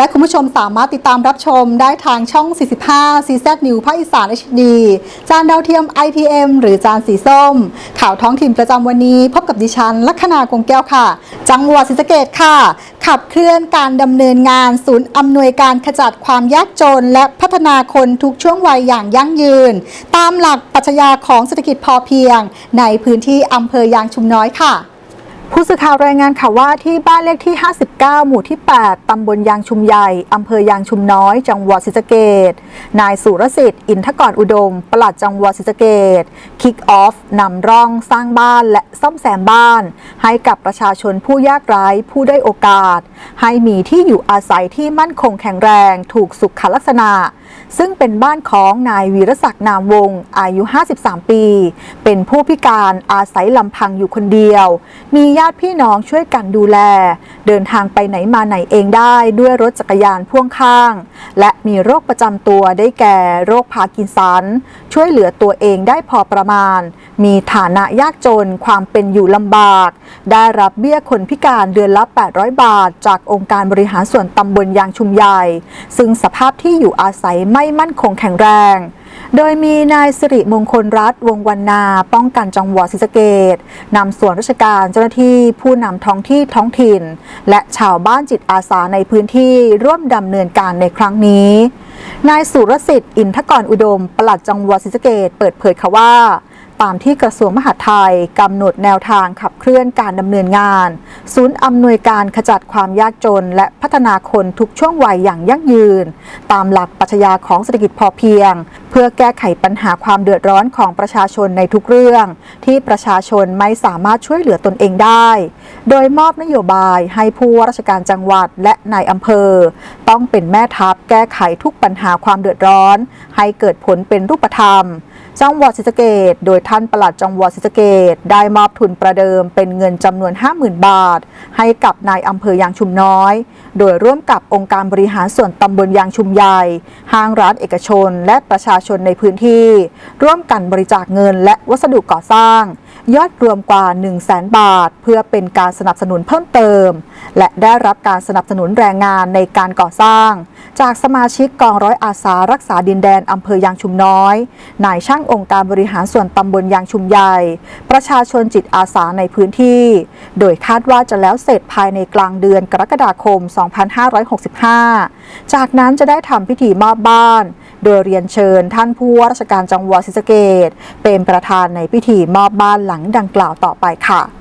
และคุณผู้ชมสามารถติดตามรับชมได้ทางช่อง 45 CZ New ภาคอีสาน HD จานดาวเทียม IPM หรือจานสีส้ม ข่าวท้องถิ่นประจำวันนี้ พบกับดิฉัน ลัคนากงแก้วค่ะ จังหวัดศรีสะเกดค่ะ ขับเคลื่อนการดำเนินงานศูนย์อำนวยการขจัดความยากจน และพัฒนาคนทุกช่วงวัยอย่างยั่งยืน ตามหลักปรัชญาของเศรษฐกิจพอเพียง ในพื้นที่อำเภอยางชุมน้อยค่ะ ผู้สื่อข่าวรายงานค่ะว่าที่บ้านเลขที่ 59 หมู่ที่ 8 ตำบลยางชุมใหญ่ อำเภอยางชุมน้อย จังหวัดศรีสะเกดนายสุรสิทธิ์ อินทกรอุดม ปลัดจังหวัดศรีสะเกดคิกออฟนำร่องสร้างบ้านและซ่อมแซมบ้าน ให้กับประชาชนผู้ยากไร้ผู้ได้โอกาส ให้มีที่อยู่อาศัยที่มั่นคงแข็งแรง ถูกสุขลักษณะ ซึ่งเป็นบ้านของนายวีรศักดิ์นามวงศ์อายุ 53 ปี เป็นผู้พิการอาศัยลำพังอยู่คนเดียว มีญาติพี่น้องช่วยกันดูแล เดินทางไปไหนมาไหนเองได้ด้วยรถจักรยานพ่วงข้าง และมีโรคประจำตัวได้แก่โรคพาร์กินสัน ช่วยเหลือตัวเองได้พอประมาณ มีฐานะยากจนความเป็นอยู่ลำบาก ได้รับเบี้ยคนพิการเดือนละ 800 บาท จากองค์การบริหารส่วนตำบลยางชุมใหญ่ ซึ่งสภาพที่อยู่อาศัยไม่มั่นคงแข็งแรง โดยมีนายสิริมงคลรัฐวงวันนา ป้องกันจังหวัดศรีสะเกดนำส่วนราชการเจ้าหน้าที่ผู้นำท้องที่ท้องถิ่น และชาวบ้านจิตอาสาในพื้นที่ร่วมดำเนินการในครั้งนี้ นายสุรสิทธิ์อินทกรอุดมปลัดจังหวัดศรีสะเกดเปิดเผยค่ะว่า ตามที่กระทรวงมหาดไทยกำหนดแนวทางขับเคลื่อนการดำเนินงาน ศูนย์อำนวยการขจัดความยากจน และพัฒนาคนทุกช่วงวัยอย่างยั่งยืน ตามหลักปรัชญาของเศรษฐกิจพอเพียง เพื่อแก้ไขปัญหาความเดือดร้อนของประชาชนในทุกเรื่อง ที่ประชาชนไม่สามารถช่วยเหลือตนเองได้ โดยมอบนโยบายให้ผู้ว่าราชการจังหวัดและนายอำเภอ ต้องเป็นแม่ทัพแก้ไขทุกปัญหาความเดือดร้อน ให้เกิดผลเป็นรูปธรรม จังหวัดศรีสะเกดโดยท่านปลัดจังหวัดศรีสะเกดได้มอบทุนประเดิมเป็นเงินจำนวน 50,000 บาท ให้กับนายอำเภอยางชุมน้อย โดยร่วมกับองค์การบริหารส่วนตำบลยางชุมใหญ่ห้างร้านเอกชน และประชาชนในพื้นที่ ร่วมกันบริจาคเงินและวัสดุก่อสร้าง ยอดรวมกว่า 1 0 0 0 0แบาท เพื่อเป็นการสนับสนุนเพิ่มเติม และได้รับการสนับสนุนแรงงานในการก่อสร้าง จากสมาชิกกองร้อยอาสารักษาดินแดนอำเภอยางชุมน้อย นายช่างองค์การบริหารส่วนตำบลยางชุมใหญ่ ประชาชนจิตอาสาในพื้นที่ โดยคาดว่าจะแล้วเสร็จภายในกลางเดือนกรกฎาคม 2565 จากนั้นจะได้ทำพิธีมอบบ้าน โดยเรียนเชิญท่านผู้ว่าราชการจังหวัดศรีสะเกดเป็นประธานในพิธีมอบบ้านหลังดังกล่าวต่อไปค่ะ